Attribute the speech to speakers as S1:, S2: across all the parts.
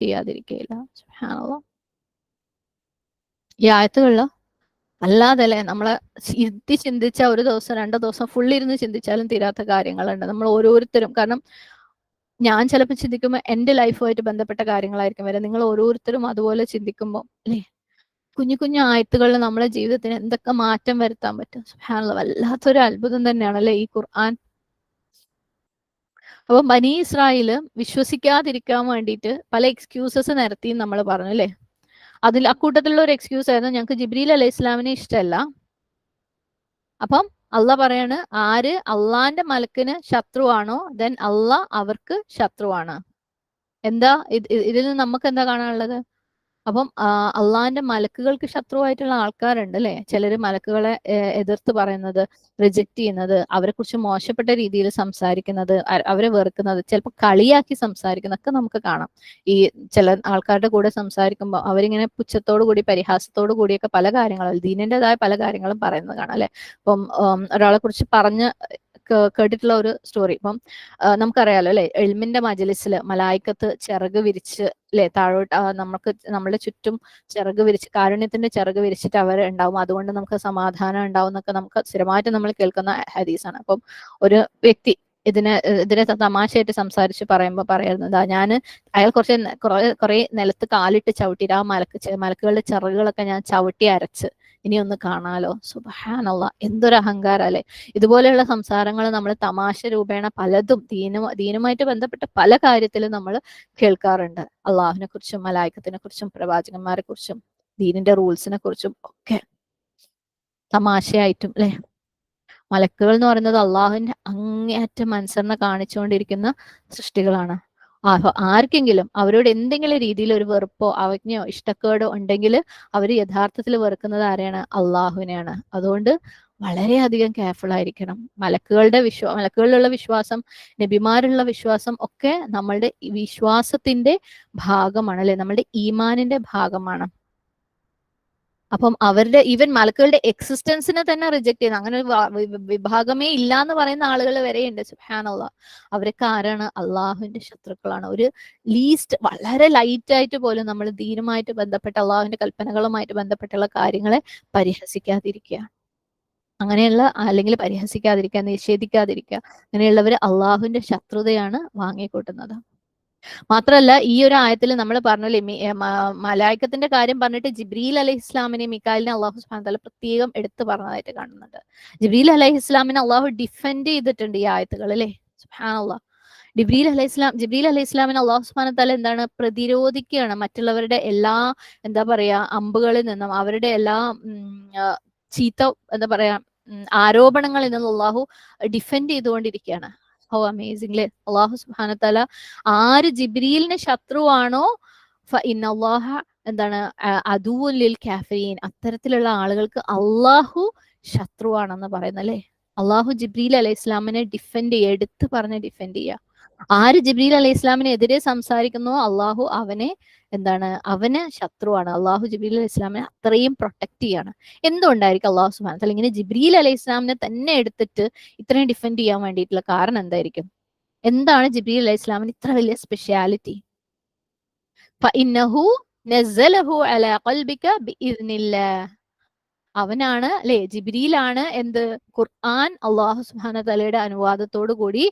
S1: ചെയ്യാതിരിക്കുകയില്ല സുഹാനുള്ള ഈ ആയത്തുകളിൽ അല്ലാതല്ലേ നമ്മളെ ഇരുത്തി ചിന്തിച്ച ഒരു ദിവസം രണ്ട് ദിവസം ഫുൾ ഇരുന്ന് ചിന്തിച്ചാലും തീരാത്ത കാര്യങ്ങളുണ്ട്. നമ്മൾ ഓരോരുത്തരും കാരണം ഞാൻ ചിലപ്പോൾ ചിന്തിക്കുമ്പോൾ എന്റെ ലൈഫുമായിട്ട് ബന്ധപ്പെട്ട കാര്യങ്ങളായിരിക്കും വരെ നിങ്ങൾ ഓരോരുത്തരും അതുപോലെ ചിന്തിക്കുമ്പോൾ അല്ലേ? കുഞ്ഞു കുഞ്ഞു ആയത്തുകളിൽ നമ്മളെ ജീവിതത്തിന് എന്തൊക്കെ മാറ്റം വരുത്താൻ പറ്റും? വല്ലാത്തൊരു അത്ഭുതം തന്നെയാണ് അല്ലേ ഈ ഖുർആൻ അപ്പൊ ബനി ഇസ്രായേൽ വിശ്വസിക്കാതിരിക്കാൻ വേണ്ടിയിട്ട് പല എക്സ്ക്യൂസസ് നിരത്തി നമ്മൾ പറഞ്ഞു അല്ലേ? അതിൽ അക്കൂട്ടത്തിലുള്ള ഒരു എക്സ്ക്യൂസ് ആയിരുന്നു. ഞങ്ങൾക്ക് ജിബ്രീൽ അലൈഹി ഇസ്ലാമിനെ ഇഷ്ടമല്ല. അപ്പം അള്ള പറയാണ് ആര് അള്ളാന്റെ മലക്കിന് ശത്രുവാണോ ദെൻ അള്ള അവർക്ക് ശത്രുവാണ്. എന്താ? ഇത് ഇത് ഇതിൽ നിന്ന് നമുക്ക് എന്താ കാണാനുള്ളത്? അപ്പം അള്ളാഹിന്റെ മലക്കുകൾക്ക് ശത്രുവായിട്ടുള്ള ആൾക്കാരുണ്ട് അല്ലെ ചിലര് മലക്കുകളെ എതിർത്ത് പറയുന്നത് റിജക്ട് ചെയ്യുന്നത് അവരെ കുറിച്ച് മോശപ്പെട്ട രീതിയിൽ സംസാരിക്കുന്നത് അവരെ വെറുക്കുന്നത് ചിലപ്പോൾ കളിയാക്കി സംസാരിക്കുന്നതൊക്കെ നമുക്ക് കാണാം. ഈ ചില ആൾക്കാരുടെ കൂടെ സംസാരിക്കുമ്പോൾ അവരിങ്ങനെ പുച്ഛത്തോടു കൂടി പരിഹാസത്തോടു കൂടിയൊക്കെ പല കാര്യങ്ങളും ദീനിന്റെതായ പല കാര്യങ്ങളും പറയുന്നത് കാണാം അല്ലെ? അപ്പം ഒരാളെ കുറിച്ച് പറഞ്ഞ് കേട്ടിട്ടുള്ള ഒരു സ്റ്റോറി ഇപ്പം നമുക്കറിയാലോ അല്ലെ? എൽമിന്റെ മജലിസിൽ മലായിക്കത്ത് ചിറക് വിരിച്ച് അല്ലെ താഴോട്ട് നമുക്ക് നമ്മളുടെ ചുറ്റും ചിറക് വിരിച്ച് കാരുണ്യത്തിന്റെ ചിറക് വിരിച്ചിട്ട് അവർ ഉണ്ടാവും. അതുകൊണ്ട് നമുക്ക് സമാധാനം ഉണ്ടാവും എന്നൊക്കെ നമുക്ക് സ്ഥിരമായിട്ട് നമ്മൾ കേൾക്കുന്ന ഹദീസാണ്. അപ്പം ഒരു വ്യക്തി ഇതിനെ ഇതിനെ തമാശയായിട്ട് സംസാരിച്ച് പറയുമ്പോൾ പറയുന്നത് ഞാൻ അയാൾ കുറച്ച് കുറെ കുറെ നിലത്ത് കാലിട്ട് ചവിട്ടിയിട്ട് ആ മലക്ക് മലക്കുകളുടെ ചിറകുകളൊക്കെ ഞാൻ ചവിട്ടി അരച്ച് ഇനി ഒന്ന് കാണാലോ. സുബഹാനല്ല എന്തൊരു അഹങ്കാരം അല്ലെ ഇതുപോലെയുള്ള സംസാരങ്ങൾ നമ്മൾ തമാശ രൂപേണ പലതും ദീനു ദീനുമായിട്ട് ബന്ധപ്പെട്ട പല കാര്യത്തിലും നമ്മൾ കേൾക്കാറുണ്ട്. അള്ളാഹുവിനെ കുറിച്ചും മലായിക്കത്തിനെ കുറിച്ചും പ്രവാചകന്മാരെ കുറിച്ചും ദീനിന്റെ റൂൾസിനെ കുറിച്ചും ഒക്കെ തമാശയായിട്ടും അല്ലെ? മലക്കുകൾ എന്ന് പറയുന്നത് അള്ളാഹുവിന്റെ അങ്ങേയറ്റം അനുസരണ കാണിച്ചുകൊണ്ടിരിക്കുന്ന സൃഷ്ടികളാണ്. ആർക്കെങ്കിലും അവരോട് എന്തെങ്കിലും രീതിയിൽ ഒരു വെറുപ്പോ അവജ്ഞയോ ഇഷ്ടക്കേടോ ഉണ്ടെങ്കിൽ അവർ യഥാർത്ഥത്തിൽ വെറുക്കുന്നത് ആരെയാണ്? അള്ളാഹുവിനെയാണ്. അതുകൊണ്ട് വളരെയധികം കെയർഫുൾ ആയിരിക്കണം. മലക്കുകളുടെ വിശ്വാ മലക്കുകളിലുള്ള വിശ്വാസം നബിമാരുള്ള വിശ്വാസം ഒക്കെ നമ്മളുടെ വിശ്വാസത്തിന്റെ ഭാഗമാണ് അല്ലെ? നമ്മളുടെ ഈമാനിന്റെ ഭാഗമാണ്. അപ്പം അവരുടെ ഈവൻ മലക്കുകളുടെ എക്സിസ്റ്റൻസിനെ തന്നെ റിജക്ട് ചെയ്യുന്ന. അങ്ങനെ ഒരു വിഭാഗമേ ഇല്ല എന്ന് പറയുന്ന ആളുകൾ വരെയുണ്ട്. സുഹാനുള്ള അവരൊക്കെ ആരാണ്? അള്ളാഹുവിന്റെ ശത്രുക്കളാണ്. ഒരു ലീസ്റ്റ് വളരെ ലൈറ്റ് ആയിട്ട് പോലും നമ്മൾ ധീരമായിട്ട് ബന്ധപ്പെട്ട അള്ളാഹുവിന്റെ കൽപ്പനകളുമായിട്ട് ബന്ധപ്പെട്ടുള്ള കാര്യങ്ങളെ പരിഹസിക്കാതിരിക്കുക. അങ്ങനെയുള്ള അല്ലെങ്കിൽ പരിഹസിക്കാതിരിക്കുക നിഷേധിക്കാതിരിക്കുക. അങ്ങനെയുള്ളവർ അള്ളാഹുവിന്റെ ശത്രുതയാണ് വാങ്ങിക്കൂട്ടുന്നത്. മാത്രല്ല ഈ ഒരു ആയത്തിൽ നമ്മൾ പറഞ്ഞു മലായക്കത്തിന്റെ കാര്യം പറഞ്ഞിട്ട് ജിബ്രീൽ അലഹി ഇസ്ലാമിനെ മിക്കാലിനെ അള്ളാഹു വ പ്രത്യേകം എടുത്തു പറഞ്ഞതായിട്ട് കാണുന്നുണ്ട്. ജിബ്രീൽ അലഹി ഇസ്ലാമിനെ അള്ളാഹു ഡിഫെൻഡ് ചെയ്തിട്ടുണ്ട് ഈ ആയത്തുകൾ അല്ലേ? സുബ്ഹാനല്ലാഹ് ജിബ്രീൽ അലൈഹി ഇസ്ലാം ജിബ്രീൽ അലൈഹി ഇസ്ലാമിനെ അള്ളാഹു സുബാന താല എന്താണ് പ്രതിരോധിക്കുകയാണ്. മറ്റുള്ളവരുടെ എല്ലാ എന്താ പറയാ അമ്പുകളിൽ നിന്നും അവരുടെ എല്ലാ ചീത്ത എന്താ പറയാ ആരോപണങ്ങളിൽ നിന്നും അള്ളാഹു ഡിഫെൻഡ് ചെയ്തുകൊണ്ടിരിക്കുകയാണ്. ഓ അമേസിംഗ് അള്ളാഹു സുഹാന വ തആല ആര് ജിബ്രീലിന് ശത്രുവാണോ ഇന്നല്ലാഹ എന്താണ് അതുലിൽ കാഫീൻ അത്തരത്തിലുള്ള ആളുകൾക്ക് അള്ളാഹു ശത്രുവാണെന്ന് പറയുന്നത് അല്ലേ? അള്ളാഹു ജിബ്രീൽ അലൈഹി ഇസ്ലാമിനെ ഡിഫെൻഡ് ചെയ്യുക എടുത്ത് പറഞ്ഞ് ഡിഫെൻഡ് ചെയ്യുക. ആര് ജിബ്രീൽ അലൈഹി ഇസ്ലാമിനെതിരെ സംസാരിക്കുന്നോ അള്ളാഹു അവനെ എന്താണ് അവന് ശത്രുവാണ്. അള്ളാഹു ജിബ്രീൽ അലൈഹി ഇസ്ലാമിനെ അത്രയും പ്രൊട്ടക്ട് ചെയ്യാണ്. എന്തുകൊണ്ടായിരിക്കും അള്ളാഹു സുബാന അല്ലെങ്കിൽ ജിബ്രീൽ അലൈഹി ഇസ്ലാമിനെ തന്നെ എടുത്തിട്ട് ഇത്രയും ഡിഫെൻഡ് ചെയ്യാൻ വേണ്ടിയിട്ടുള്ള കാരണം എന്തായിരിക്കും? എന്താണ് ജിബ്രീൽ അലൈഹി ഇസ്ലാമിന് ഇത്ര വലിയ സ്പെഷ്യാലിറ്റി ഫഇന്നഹു നസ്സലഹു അലാ ഖൽബിക ബിഇذനില്ലാഹ് അവനാണ് അല്ലെ? ജിബിരിയിലാണ് എന്ത്? ഖുർആൻ അള്ളാഹു സുഹാന തലയുടെ അനുവാദത്തോടു കൂടി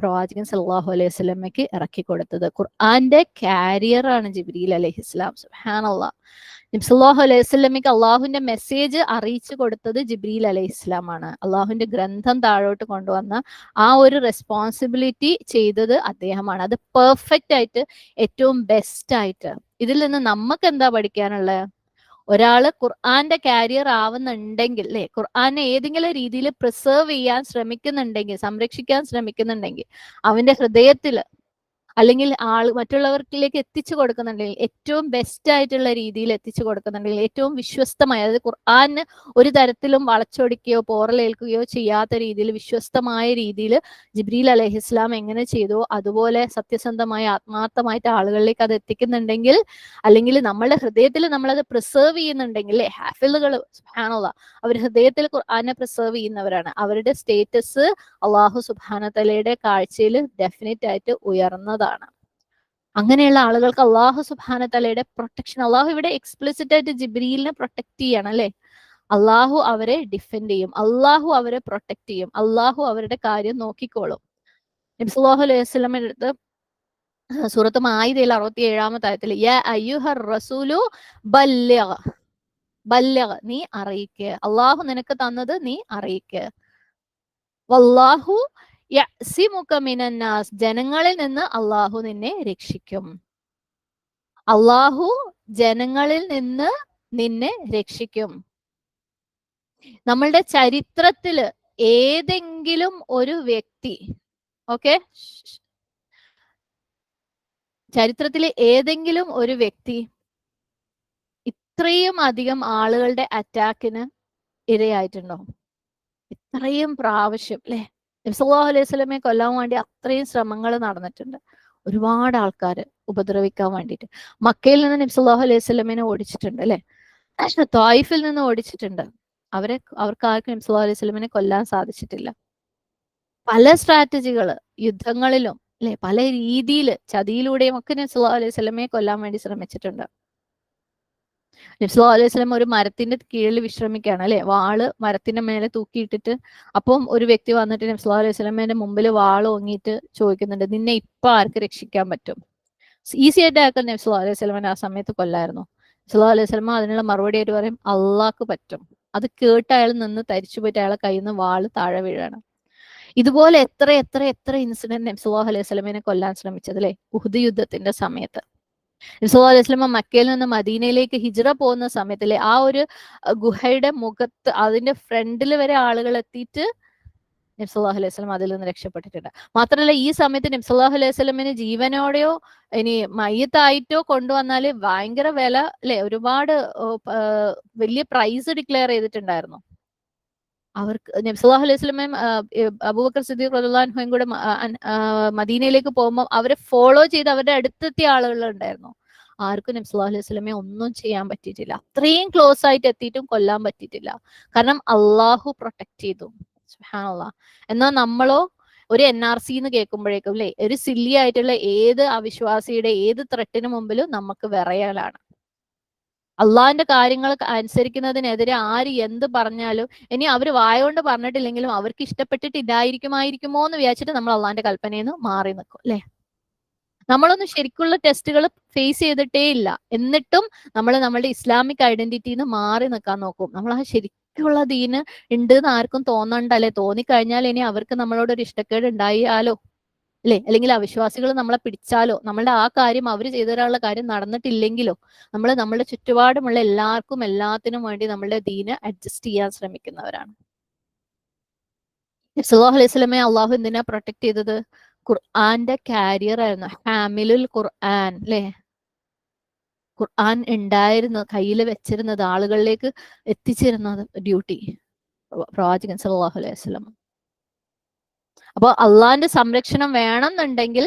S1: പ്രവാചകൻ സല്ലല്ലാഹു അലൈഹി വസല്ലമയ്ക്ക് ഇറക്കി കൊടുത്തത്. ഖുർആന്റെ കാരിയർ ആണ് ജിബ്രീൽ അലൈഹി ഇസ്ലാം സുഹാൻ അള്ളാഹ് നബ്സല്ലാഹു അലൈഹി വസല്ലമയ്ക്ക് അള്ളാഹുവിന്റെ മെസ്സേജ് അറിയിച്ചു കൊടുത്തത് ജിബ്രീൽ അലൈഹി ഇസ്ലാം ആണ്. അള്ളാഹുവിന്റെ ഗ്രന്ഥം താഴോട്ട് കൊണ്ടുവന്ന ആ ഒരു റെസ്പോൺസിബിലിറ്റി ചെയ്തത് അദ്ദേഹമാണ്. അത് പെർഫെക്റ്റ് ആയിട്ട് ഏറ്റവും ബെസ്റ്റ് ആയിട്ട്. ഇതിൽ നിന്ന് നമുക്ക് എന്താ പഠിക്കാനുള്ളത് ഒരാൾ ഖുർആന്റെ കാരിയർ ആവുന്നുണ്ടെങ്കിൽ അല്ലെ ഖുർആനെ ഏതെങ്കിലും രീതിയിൽ പ്രിസേർവ് ചെയ്യാൻ ശ്രമിക്കുന്നുണ്ടെങ്കിൽ സംരക്ഷിക്കാൻ ശ്രമിക്കുന്നുണ്ടെങ്കിൽ അവന്റെ ഹൃദയത്തിൽ അല്ലെങ്കിൽ ആൾ മറ്റുള്ളവർക്കിലേക്ക് എത്തിച്ചു കൊടുക്കുന്നുണ്ടെങ്കിൽ ഏറ്റവും ബെസ്റ്റ് ആയിട്ടുള്ള രീതിയിൽ എത്തിച്ചു കൊടുക്കുന്നുണ്ടെങ്കിൽ ഏറ്റവും വിശ്വസ്തമായ അതായത് ഖുർആാന് ഒരു തരത്തിലും വളച്ചൊടിക്കുകയോ പോറലേൽക്കുകയോ ചെയ്യാത്ത രീതിയിൽ വിശ്വസ്തമായ രീതിയിൽ ജിബ്രീൽ അലഹി ഇസ്ലാം എങ്ങനെ ചെയ്തോ അതുപോലെ സത്യസന്ധമായ ആത്മാർത്ഥമായിട്ട് ആളുകളിലേക്ക് അത് എത്തിക്കുന്നുണ്ടെങ്കിൽ അല്ലെങ്കിൽ നമ്മളുടെ ഹൃദയത്തിൽ നമ്മളത് പ്രിസേർവ് ചെയ്യുന്നുണ്ടെങ്കിൽ ഹാഫിലുകൾ സുഹാനുള്ള അവർ ഹൃദയത്തിൽ ഖുർആാനെ പ്രിസേർവ് ചെയ്യുന്നവരാണ്. അവരുടെ സ്റ്റേറ്റസ് അള്ളാഹു സുബാനത്തലയുടെ കാഴ്ചയിൽ ഡെഫിനറ്റ് ആയിട്ട് ഉയർന്നതാണ്. അങ്ങനെയുള്ള ആളുകൾക്ക് അള്ളാഹു സുബാന തലയുടെ പ്രൊട്ടക്ഷൻ അള്ളാഹു ഇവിടെ എക്സ്പ്ലിസിറ്റ് ആയിട്ട് ജിബ്രീലിനെ പ്രൊട്ടക്ട് ചെയ്യണം അല്ലെ? അള്ളാഹു അവരെ ഡിഫെൻഡ് ചെയ്യും. അള്ളാഹു അവരെ പ്രൊട്ടക്ട് ചെയ്യും. അള്ളാഹു അവരുടെ കാര്യം നോക്കിക്കോളും. നബ്സുല്ലാഹു അലൈഹി വസ്ലമിന്റെ അടുത്ത് സൂറത്ത് മായിദയിൽ അറുപത്തി ഏഴാമത്തെ ആയത്തിൽ റസൂലു നീ അറിയിക്കുക അള്ളാഹു നിനക്ക് തന്നത് നീ അറിയിക്കുക വല്ലാഹു മിനന്നാസ് ജനങ്ങളിൽ നിന്ന് അള്ളാഹു നിന്നെ രക്ഷിക്കും. അള്ളാഹു ജനങ്ങളിൽ നിന്ന് നിന്നെ രക്ഷിക്കും. നമ്മളുടെ ചരിത്രത്തിൽ ഏതെങ്കിലും ഒരു വ്യക്തി ഓക്കെ? ചരിത്രത്തിലെ ഏതെങ്കിലും ഒരു വ്യക്തി ഇത്രയും അധികം ആളുകളുടെ അറ്റാക്കിന് ഇരയായിട്ടുണ്ടോ? ഇത്രയും പ്രാവശ്യം അല്ലെ നബ്സല്ലാഹു അലൈഹി സ്വലമെ കൊല്ലാൻ വേണ്ടി അത്രയും ശ്രമങ്ങൾ നടന്നിട്ടുണ്ട്. ഒരുപാട് ആൾക്കാർ ഉപദ്രവിക്കാൻ വേണ്ടിയിട്ട്. മക്കയിൽ നിന്ന് നബ്സല്ലാഹു അലൈഹി സ്വലമിനെ ഓടിച്ചിട്ടുണ്ട് അല്ലെ? തായിഫിൽ നിന്ന് ഓടിച്ചിട്ടുണ്ട്. അവരെ അവർക്ക് ആർക്കും നബ്സല്ലാഹു അലൈഹി സ്വലമിനെ കൊല്ലാൻ സാധിച്ചിട്ടില്ല. പല സ്ട്രാറ്റജികൾ യുദ്ധങ്ങളിലും അല്ലെ പല രീതിയിൽ ചതിയിലൂടെയും ഒക്കെ നബ്സല്ലാഹു അലൈഹി സ്വലമയെ കൊല്ലാൻ വേണ്ടി ശ്രമിച്ചിട്ടുണ്ട്. നബ്സല്ലാ അലൈഹി സ്വലം ഒരു മരത്തിന്റെ കീഴിൽ വിശ്രമിക്കുകയാണ് അല്ലെ? വാൾ മരത്തിന്റെ മേലെ തൂക്കിയിട്ടിട്ട് അപ്പം ഒരു വ്യക്തി വന്നിട്ട് നബ്സല്ലാ അലൈഹി സ്വലമേന്റെ മുമ്പിൽ വാൾ ഓങ്ങിയിട്ട് ചോദിക്കുന്നുണ്ട് നിന്നെ ഇപ്പൊ ആർക്ക് രക്ഷിക്കാൻ പറ്റും? ഈസി ആയിട്ട് അയാൾക്ക് നബ്സല്ലാ അലൈഹി സ്വലമൻ ആ സമയത്ത് കൊല്ലായിരുന്നു. നബ്സല്ലാ അലൈഹി സ്വലമ അതിനുള്ള മറുപടി ആയിട്ട് പറയും അള്ളാഹ്ക്ക് പറ്റും. അത് കേട്ട് അയാൾ നിന്ന് തരിച്ചു പോയിട്ട് അയാളെ കയ്യിൽ നിന്ന് വാൾ താഴെ വീഴാണ്. ഇതുപോലെ എത്ര എത്ര എത്ര ഇൻസിഡന്റ് നബ്സുല്ലാഹു അലൈഹി സ്വലമിനെ കൊല്ലാൻ ശ്രമിച്ചത് അല്ലെ? ഉഹുദ് യുദ്ധത്തിന്റെ സമയത്ത്. അലൈഹി വസ്ലമ മക്കയിൽ നിന്ന് മദീനയിലേക്ക് ഹിജ്റ പോകുന്ന സമയത്തിലെ ആ ഒരു ഗുഹയുടെ മുഖത്ത് അതിന്റെ ഫ്രണ്ടിൽ വരെ ആളുകൾ എത്തിയിട്ട് നബ്സുല്ലാഹു അലൈഹി സ്വലം അതിൽ നിന്ന് രക്ഷപ്പെട്ടിട്ടുണ്ട്. മാത്രമല്ല ഈ സമയത്ത് നബ്സുല്ലാഹു അലൈഹി സ്വലമിന് ജീവനോടെയോ ഇനി മയ്യത്തായിട്ടോ കൊണ്ടുവന്നാൽ ഭയങ്കര വില അല്ലെ? ഒരുപാട് വലിയ പ്രൈസ് ഡിക്ലെയർ ചെയ്തിട്ടുണ്ടായിരുന്നു. അവർക്ക് നബ്സുല്ലാഹു അലൈഹി സ്വലമയും അബൂബക്കർ സിദ്ദീഖ് റഹ്ലാൻഹുയും കൂടെ മദീനയിലേക്ക് പോകുമ്പോൾ അവരെ ഫോളോ ചെയ്ത് അവരുടെ അടുത്തെത്തിയ ആളുകൾ ഉണ്ടായിരുന്നു. ആർക്കും നബ്സുല്ലാഹു അലൈഹി സ്വലമെ ഒന്നും ചെയ്യാൻ പറ്റിയിട്ടില്ല. അത്രയും ക്ലോസ് ആയിട്ട് എത്തിയിട്ടും കൊല്ലാൻ പറ്റിയിട്ടില്ല. കാരണം അള്ളാഹു പ്രൊട്ടക്ട് ചെയ്തു. സുഹാനുള്ള എന്നാൽ നമ്മളോ ഒരു എൻ ആർ സി എന്ന് കേൾക്കുമ്പോഴേക്കും അല്ലെ ഒരു സില്ലി ആയിട്ടുള്ള ഏത് അവിശ്വാസിയുടെ ഏത് ത്രട്ടിന് മുമ്പിലും നമുക്ക് വിറയലാണ്. അള്ളാഹിന്റെ കാര്യങ്ങൾ അനുസരിക്കുന്നതിനെതിരെ ആര് എന്ത് പറഞ്ഞാലും ഇനി അവർ വായകൊണ്ട് പറഞ്ഞിട്ടില്ലെങ്കിലും അവർക്ക് ഇഷ്ടപ്പെട്ടിട്ട് ഇതായിരിക്കുമായിരിക്കുമോ എന്ന് വിചാരിച്ചിട്ട് നമ്മൾ അള്ളാഹിന്റെ കൽപ്പനയിൽ നിന്ന് മാറി നിൽക്കും അല്ലെ? നമ്മളൊന്നും ശരിക്കുള്ള ടെസ്റ്റുകൾ ഫേസ് ചെയ്തിട്ടേ ഇല്ല. എന്നിട്ടും നമ്മൾ നമ്മളുടെ ഇസ്ലാമിക് ഐഡന്റിറ്റിന്ന് മാറി നിൽക്കാൻ നോക്കും. നമ്മൾ ആ ശരിക്കുള്ള ദീന് ഉണ്ട് എന്ന് ആർക്കും തോന്നണ്ടല്ലേ? തോന്നിക്കഴിഞ്ഞാൽ ഇനി അവർക്ക് നമ്മളോട് ഒരു ഇഷ്ടക്കേട് ഉണ്ടായാലോ അല്ലെ? അല്ലെങ്കിൽ അവിശ്വാസികൾ നമ്മളെ പിടിച്ചാലോ? നമ്മളുടെ ആ കാര്യം അവർ ചെയ്തു തരാനുള്ള കാര്യം നടന്നിട്ടില്ലെങ്കിലോ? നമ്മൾ നമ്മളുടെ ചുറ്റുപാടുമുള്ള എല്ലാവർക്കും എല്ലാത്തിനും വേണ്ടി നമ്മളുടെ ദീനെ അഡ്ജസ്റ്റ് ചെയ്യാൻ ശ്രമിക്കുന്നവരാണ്. സുല്ലാഹു അലൈഹി സ്വലമെ അള്ളാഹു എന്തിനാ പ്രൊട്ടക്ട് ചെയ്തത്? ഖുർആന്റെ കാരിയർ ആയിരുന്നു. ഹാമിലുൽ ഖുർആൻ അല്ലെ? ഖുർആൻ ഉണ്ടായിരുന്നു കയ്യിൽ വെച്ചിരുന്നത് ആളുകളിലേക്ക് എത്തിച്ചിരുന്നത് ഡ്യൂട്ടി പ്രവാചകൻ സല്ലാഹു അലൈഹി വസ്ലം അപ്പോൾ അള്ളാന്റെ സംരക്ഷണം വേണമെന്നുണ്ടെങ്കിൽ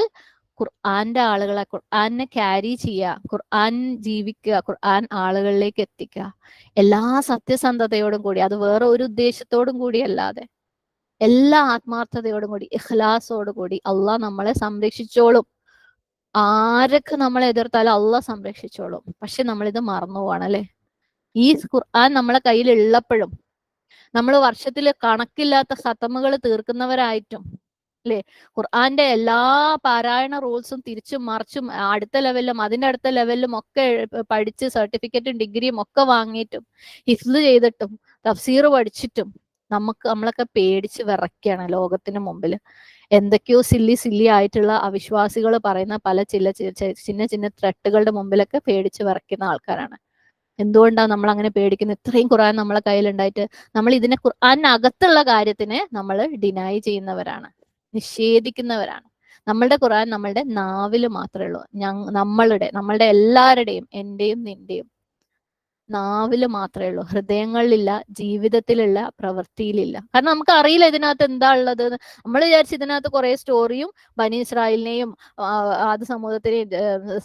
S1: ഖുർആന്റെ ആളുകളെ ഖുർആനെ ക്യാരി ചെയ്യുക ഖുർആൻ ജീവിക്കുക ഖുർആൻ ആളുകളിലേക്ക് എത്തിക്കുക. എല്ലാ സത്യസന്ധതയോടും കൂടി അത് വേറെ ഒരു ഉദ്ദേശത്തോടും കൂടി അല്ലാതെ. എല്ലാ ആത്മാർത്ഥതയോടും കൂടി ഇഹ്ലാസോടും കൂടി അള്ളാഹ് നമ്മളെ സംരക്ഷിച്ചോളും. ആരൊക്കെ നമ്മളെ എതിർത്താലും അള്ളാഹ് സംരക്ഷിച്ചോളും. പക്ഷെ നമ്മളിത് മറന്നു പോവാണ് അല്ലെ? ഈ ഖുർആൻ നമ്മളെ കയ്യിൽ ഉള്ളപ്പോഴും നമ്മൾ വർഷത്തിൽ കണക്കില്ലാത്ത ഖത്തമുകൾ തീർക്കുന്നവരായിട്ടും അല്ലെ ഖുർആന്റെ എല്ലാ പാരായണ റൂൾസും തിരിച്ചും മറിച്ചും അടുത്ത ലെവലിലും അതിന്റെ അടുത്ത ലെവലിലും ഒക്കെ പഠിച്ച് സർട്ടിഫിക്കറ്റും ഡിഗ്രിയും ഒക്കെ വാങ്ങിയിട്ടും ഹിഫ്ല് ചെയ്തിട്ടും തഫ്സീർ പഠിച്ചിട്ടും നമുക്ക് നമ്മളൊക്കെ പേടിച്ച് വിറയ്ക്കാണ് ലോകത്തിന് മുമ്പിൽ എന്തൊക്കെയോ സില്ലി സില്ലി ആയിട്ടുള്ള അവിശ്വാസികൾ പറയുന്ന പല ചില ചിന്ന ചിന്ന ത്രട്ടുകളുടെ മുമ്പിലൊക്കെ പേടിച്ച് വിറയ്ക്കുന്ന ആൾക്കാരാണ്. എന്തുകൊണ്ടാണ് നമ്മൾ അങ്ങനെ പേടിക്കുന്നത്? ഇത്രയും ഖുർആൻ നമ്മളെ കയ്യിലുണ്ടായിട്ട് നമ്മൾ ഇതിനെ ഖുർആനകത്തുള്ള കാര്യത്തിനെ നമ്മൾ ഡിനൈ ചെയ്യുന്നവരാണ്. നിഷേധിക്കുന്നവരാണ്. നമ്മളുടെ ഖുർആൻ നമ്മളുടെ നാവിൽ മാത്രമേ ഉള്ളൂ. ഞ നമ്മളുടെ നമ്മളുടെ എല്ലാവരുടെയും എന്റെയും നിന്റെയും നാവിൽ മാത്രമേ ഉള്ളൂ. ഹൃദയങ്ങളിലില്ല ജീവിതത്തിലുള്ള പ്രവൃത്തിയിലില്ല. കാരണം നമുക്ക് അറിയില്ല ഇതിനകത്ത് എന്താ ഉള്ളത്. നമ്മൾ വിചാരിച്ചു ഇതിനകത്ത് കുറെ സ്റ്റോറിയും ബനി ഇസ്രായേലിനെയും ആദ്യ സമൂഹത്തിനെയും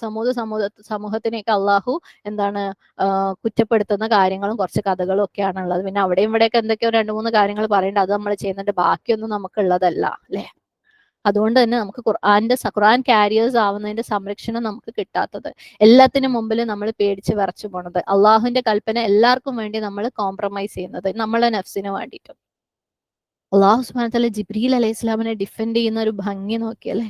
S1: സമൂഹ സമൂഹ സമൂഹത്തിനെയൊക്കെ അള്ളാഹു എന്താണ് കുറ്റപ്പെടുത്തുന്ന കാര്യങ്ങളും കുറച്ച് കഥകളും ഒക്കെയാണുള്ളത്. പിന്നെ അവിടെയും ഇവിടെയൊക്കെ എന്തൊക്കെയോ രണ്ട് മൂന്ന് കാര്യങ്ങൾ പറയേണ്ടത് അത് നമ്മൾ ചെയ്യുന്നുണ്ട്. ബാക്കിയൊന്നും നമുക്കുള്ളതല്ല അല്ലെ? അതുകൊണ്ട് തന്നെ നമുക്ക് ഖുർആന്റെ ഖുർആൻ കാരിയേഴ്സ് ആവുന്നതിന്റെ സംരക്ഷണം നമുക്ക് കിട്ടാത്തത്. എല്ലാത്തിനും മുമ്പിൽ നമ്മൾ പേടിച്ച് വിറച്ചു പോണത്. അള്ളാഹുവിന്റെ കൽപ്പന എല്ലാവർക്കും വേണ്ടി നമ്മൾ കോംപ്രമൈസ് ചെയ്യുന്നത്. നമ്മളെ നഫ്സിന് വേണ്ടിയിട്ട്. അള്ളാഹു സുബാനത്തല്ല ജിബ്രീൽ അലൈഹി ഇസ്ലാമിനെ ഡിഫെൻഡ് ചെയ്യുന്ന ഒരു ഭംഗി നോക്കിയല്ലേ?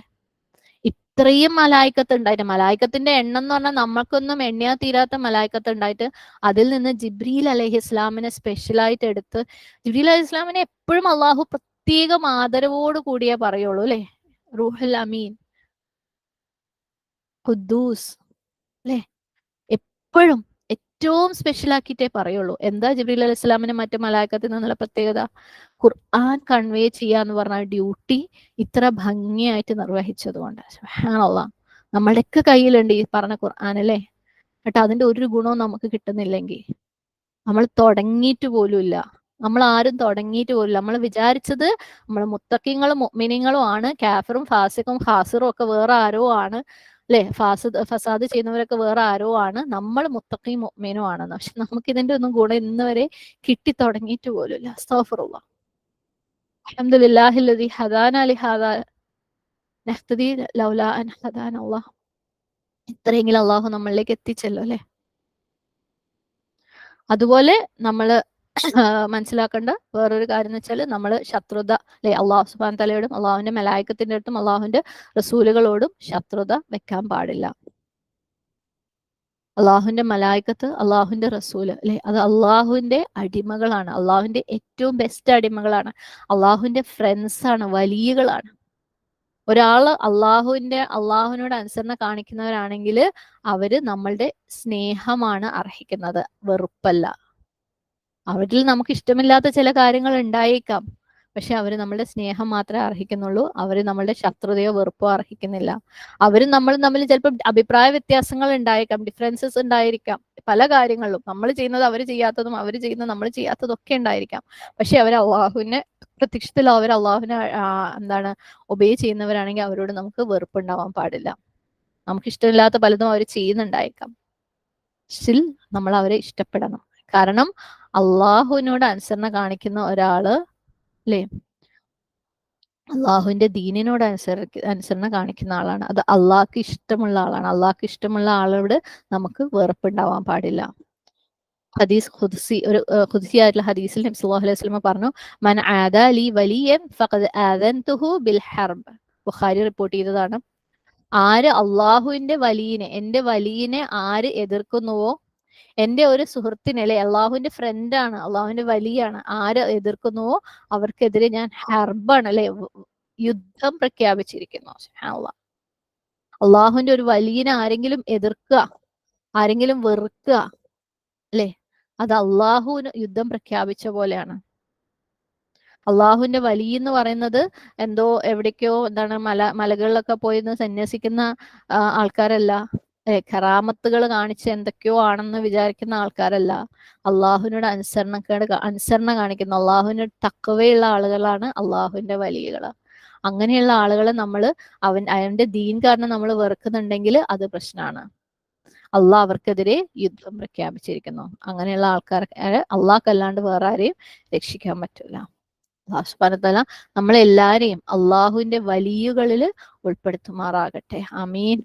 S1: ഇത്രയും മലായിക്കത്ത് ഉണ്ടായിട്ട് മലായിക്കത്തിന്റെ എണ്ണം എന്ന് പറഞ്ഞാൽ നമ്മൾക്കൊന്നും എണ്ണയാ തീരാത്ത മലായിക്കത്ത് ഉണ്ടായിട്ട് അതിൽ നിന്ന് ജിബ്രീൽ അലഹി ഇസ്ലാമിനെ സ്പെഷ്യലായിട്ട് എടുത്ത് ജിബ്രീൽ അലഹി ഇസ്ലാമിനെ എപ്പോഴും അള്ളാഹു പ്രത്യേകം ആദരവോട് കൂടിയേ പറയുള്ളൂ അല്ലെ? റൂഹൽ അമീൻ. ഖുദ്ദൂസ്. അല്ലെ? എപ്പോഴും ഏറ്റവും സ്പെഷ്യൽ ആക്കിയിട്ടേ പറയുള്ളൂ. എന്താ ജിബ്രീൽ അലൈഹി സ്വലാമിന് മറ്റു മലായക്കത്തിൽ നിന്നുള്ള പ്രത്യേകത? ഖുർആൻ കൺവേ ചെയ്യാന്ന് പറഞ്ഞ ഡ്യൂട്ടി ഇത്ര ഭംഗിയായിട്ട് നിർവഹിച്ചതുകൊണ്ട് സുബ്ഹാനല്ല. നമ്മളുടെയൊക്കെ കയ്യിലുണ്ട് ഈ പറഞ്ഞ ഖുർആൻ അല്ലേ? കേട്ടോ അതിന്റെ ഒരു ഗുണവും നമുക്ക് കിട്ടുന്നില്ലെങ്കിൽ. നമ്മൾ തുടങ്ങിയിട്ട് പോലും ഇല്ല. നമ്മൾ ആരും തുടങ്ങിയിട്ട് പോലും നമ്മൾ വിചാരിച്ചത് നമ്മൾ മുത്തക്കിങ്ങളും മിനിങ്ങളും ആണ്. കാഫറും ഫാസിഖും ഹാസിറും ഒക്കെ വേറെ ആരോ ആണ്. അല്ലെ? ഫാസദ് ഫസാദ് ചെയ്യുന്നവരൊക്കെ വേറെ ആരോ ആണ്. നമ്മൾ മുത്തക്കിയും മൊമ്മീനും ആണെന്ന് പക്ഷെ നമുക്ക് ഇതിന്റെ ഒന്നും ഗുണം ഇന്ന് വരെ കിട്ടി തുടങ്ങിയിട്ട് പോലും ഇത്രയെങ്കിലും അള്ളാഹു നമ്മളിലേക്ക് എത്തിച്ചല്ലോ അല്ലെ? അതുപോലെ നമ്മൾ മനസ്സിലാക്കേണ്ട. വേറൊരു കാര്യം എന്ന് വെച്ചാൽ നമ്മൾ ശത്രുത അല്ലെ? അള്ളാഹു സുബാൻ തലയോടും അള്ളാഹുവിന്റെ മലായക്കത്തിന്റെ അടുത്തും അള്ളാഹുവിന്റെ റസൂലുകളോടും ശത്രുത വെക്കാൻ പാടില്ല. അള്ളാഹുവിന്റെ മലായക്കത്ത് അള്ളാഹുവിന്റെ റസൂൽ അല്ലെ? അത് അള്ളാഹുവിന്റെ അടിമകളാണ്. അള്ളാഹുവിന്റെ ഏറ്റവും ബെസ്റ്റ് അടിമകളാണ്. അള്ളാഹുവിന്റെ ഫ്രണ്ട്സ് ആണ് വലിയകളാണ്. ഒരാൾ അള്ളാഹുവിന്റെ അള്ളാഹുവിനോട് അനുസരണ കാണിക്കുന്നവരാണെങ്കിൽ അവർ നമ്മളുടെ സ്നേഹമാണ് അർഹിക്കുന്നത്. വെറുപ്പല്ല. അവരിൽ നമുക്ക് ഇഷ്ടമില്ലാത്ത ചില കാര്യങ്ങൾ ഉണ്ടായേക്കാം. പക്ഷെ അവർ നമ്മളുടെ സ്നേഹം മാത്രമേ അർഹിക്കുന്നുള്ളൂ. അവർ നമ്മളുടെ ശത്രുതയോ വെറുപ്പോ അർഹിക്കുന്നില്ല. അവരും നമ്മളും തമ്മിൽ ചിലപ്പോൾ അഭിപ്രായ വ്യത്യാസങ്ങൾ ഉണ്ടായേക്കാം ഡിഫറൻസസ് ഉണ്ടായിരിക്കാം. പല കാര്യങ്ങളിലും നമ്മൾ ചെയ്യുന്നത് അവർ ചെയ്യാത്തതും അവർ ചെയ്യുന്നത് നമ്മൾ ചെയ്യാത്തതും ഒക്കെ ഉണ്ടായിരിക്കാം. പക്ഷെ അവർ അള്ളാഹുവിനെ പ്രത്യക്ഷത്തിൽ അവർ അള്ളാഹുവിനെ എന്താണ് ഒബേ ചെയ്യുന്നവരാണെങ്കിൽ അവരോട് നമുക്ക് വെറുപ്പുണ്ടാവാൻ പാടില്ല. നമുക്ക് ഇഷ്ടമില്ലാത്ത പലതും അവർ ചെയ്യുന്നുണ്ടായേക്കാം. സ്റ്റിൽ നമ്മൾ അവരെ ഇഷ്ടപ്പെടണം. കാരണം അള്ളാഹുവിനോട് അനുസരണ കാണിക്കുന്ന ഒരാൾ അല്ലേ അള്ളാഹുവിന്റെ ദീനിനോട് അനുസര അനുസരണ കാണിക്കുന്ന ആളാണ്. അത് അള്ളാഹ്ക്ക് ഇഷ്ടമുള്ള ആളാണ്. അള്ളാഹ്ക്ക് ഇഷ്ടമുള്ള ആളോട് നമുക്ക് വെറുപ്പുണ്ടാവാൻ പാടില്ല. ഹദീസ് ഖുദ്സി ഒരു ഖുദ്സി ആയിട്ടുള്ള ഹദീസിൽ നബി അലൈഹി വസല്ലം പറഞ്ഞു മൻ ആദാ ലി ആദൻതുഹു ബിൽ ഹർബ്. ബുഖാരി റിപ്പോർട്ട് ചെയ്തതാണ്. ആര് അള്ളാഹുവിന്റെ വലിയനെ എന്റെ വലിയനെ ആര് എതിർക്കുന്നുവോ എന്റെ ഒരു സുഹൃത്തിനെ അല്ലെ അള്ളാഹുവിന്റെ ഫ്രണ്ടാണ് അള്ളാഹുവിന്റെ വലിയാണ്. ആര് എതിർക്കുന്നുവോ അവർക്കെതിരെ ഞാൻ ഹെർബാണ് അല്ലെ? യുദ്ധം പ്രഖ്യാപിച്ചിരിക്കുന്നു. അള്ളാഹുവിന്റെ ഒരു വലിയനെ ആരെങ്കിലും എതിർക്കുക ആരെങ്കിലും വെറുക്കുക അല്ലെ? അത് അള്ളാഹുവിന് യുദ്ധം പ്രഖ്യാപിച്ച പോലെയാണ്. അള്ളാഹുവിന്റെ വലിയ എന്ന് പറയുന്നത് എന്തോ എവിടേക്കോ എന്താണ് മല മലകളിലൊക്കെ പോയി സന്യാസിക്കുന്ന ആൾക്കാരല്ല. ഖറാമത്തുകൾ കാണിച്ച് എന്തൊക്കെയോ ആണെന്ന് വിചാരിക്കുന്ന ആൾക്കാരല്ല. അള്ളാഹുവിനോട് അനുസരണക്കേട് അനുസരണ കാണിക്കുന്ന. അള്ളാഹുവിന് തക്കവയുള്ള ആളുകളാണ് അള്ളാഹുവിന്റെ വലിയകൾ അങ്ങനെയുള്ള ആളുകളെ നമ്മൾ അവൻ അവന്റെ ദീൻ കാരണം നമ്മൾ വെറുക്കുന്നുണ്ടെങ്കിൽ അത് പ്രശ്നമാണ്. അള്ളാഹ് അവർക്കെതിരെ യുദ്ധം പ്രഖ്യാപിച്ചിരിക്കുന്നു. അങ്ങനെയുള്ള ആൾക്കാരെ അള്ളാഹ്ക്കല്ലാണ്ട് വേറെ ആരെയും രക്ഷിക്കാൻ പറ്റില്ല. അള്ളാഹു സുബാനത്തല നമ്മളെല്ലാരെയും അള്ളാഹുവിന്റെ വലിയുകളിൽ ഉൾപ്പെടുത്തുമാറാകട്ടെ. അമീൻ